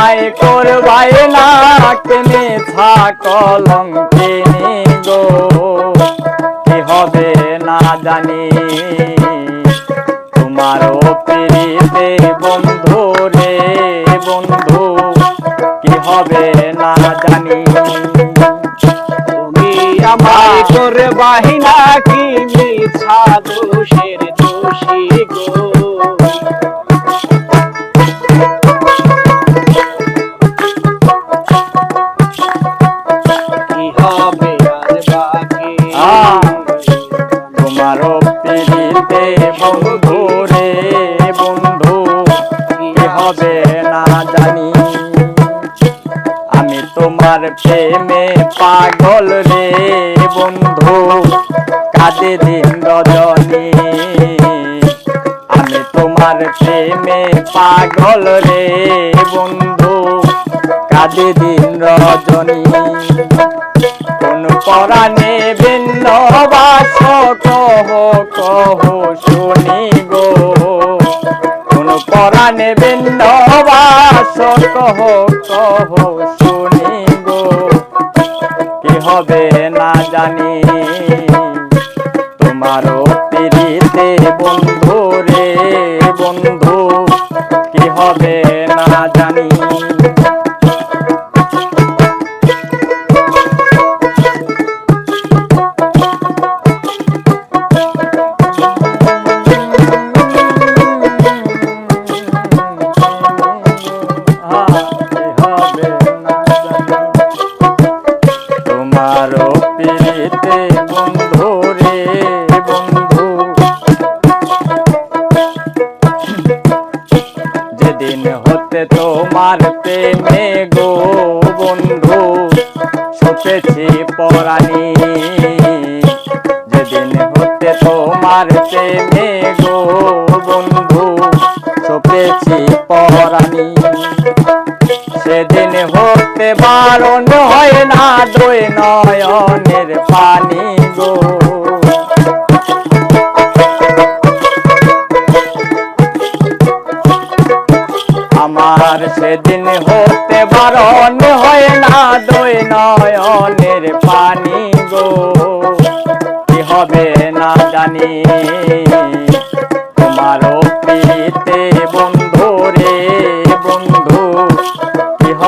আমায় করবাই না কেনে কেনে গো। কি হবে না জানি, তোমারও পিড়িতে বন্ধু রে বন্ধু, কি হবে না জানি। তুমি আমায় করে বাহিনা কি মিছা দোষের দোষী গো। আহ! পিড়িতে বন্ধু রে বন্ধু হবে না জানি আমি তোমার প্রেমে পাগল রে বন্ধু কাজে দিন রজনী আমি তোমার প্রেমে পাগল রে বন্ধু, কাজে দিন রজনী পরাণে ভিন্ন বাস, কহ কহ, শুনি গো। কোন পরাণে ভিন্ন বাস, কহ কহ, শুনি গো। কি হবে না জানি তোমারও পিড়িতে বন্ধু রে বন্ধু, কি হবে না জানি। তোমারও পিড়িতে বন্ধু। রে বন্ধু যেদিন হতে তোমার প্রেমে গো বন্ধু সপেছি পরাণী। যেদিন হতে তোমার প্রেমে গো বন্ধু সপেছি পরাণী। বারণ হয় না দই নয়নের পানি গো। আমার সেদিন হতে বারণ হয় না দই নয়নের পানি গো। কি হবে না জানি তোমারও পিতে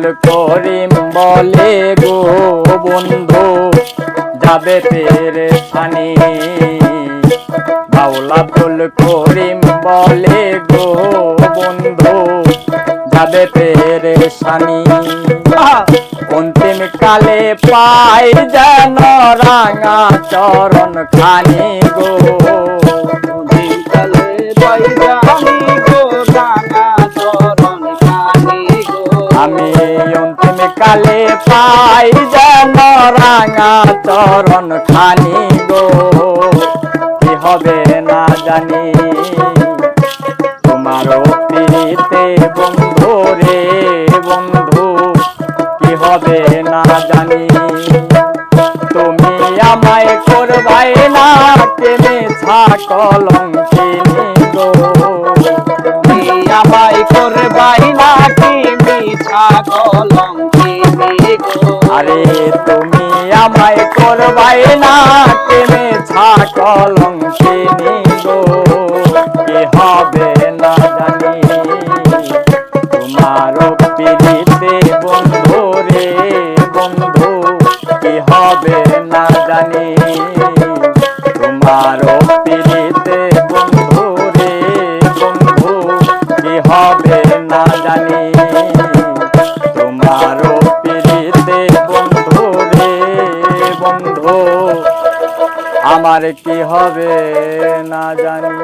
বল করিম বলে গো বন্ধু, যাবে তেরে সানি বাউলা বল করিম বলে গো বন্ধু, যাবে তেরে সানি অন্তিম কালে পাই যেন রাঙা চরণ খানি গো দিনকালে পাইজানি গো পাই যেন রাঙা চরণ খানি গো। কি হবে না জানি। তোমারও পিতে বন্ধু রে বন্ধু, কি হবে না জানি। তুমি আমায় করবাই না কেনে ছাকলং কিনি করবাই না কেনে ছাকলং কিনি গো কি হবে না জানি তোমার পিড়িতে বন্ধু রে বন্ধু কি হবে না জানি তোমার পিড়িতে বন্ধু রে বন্ধু কি হবে না জানি তোমার পিড়িতে বন্ধু রে বন্ধু আমার কি হবে না জানি।